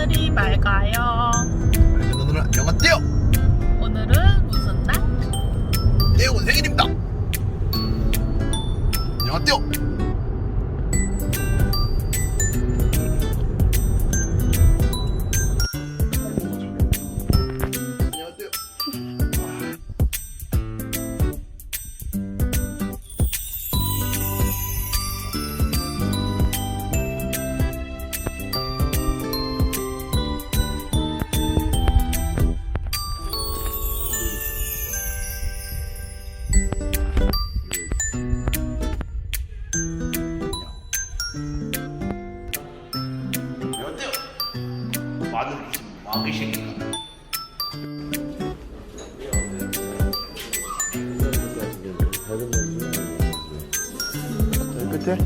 하늘이 맑아요. 맑은 오늘은 안녕하세요. 마늘이 지금 마귀 새끼. 끝에?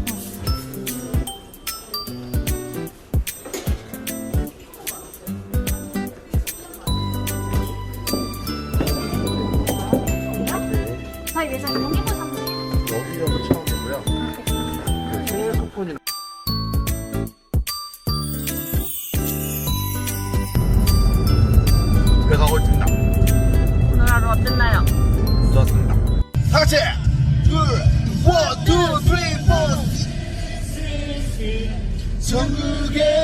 저희 매장 용인호점이에요. 여기가 처음 가고 있습니다. 오늘 하루 어땠나요? 좋았습니다. 다 같이 둘, 원, 투, 쓰리, 포. 전국에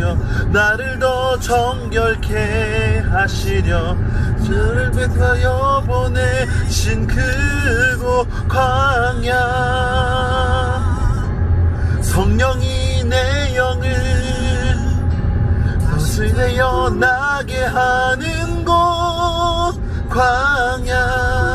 하시려 나를 더 정결케 하시려 저를 베타여 보내신 그곳 광야. 성령이 내 영을 거슬려 나게 하는 곳 광야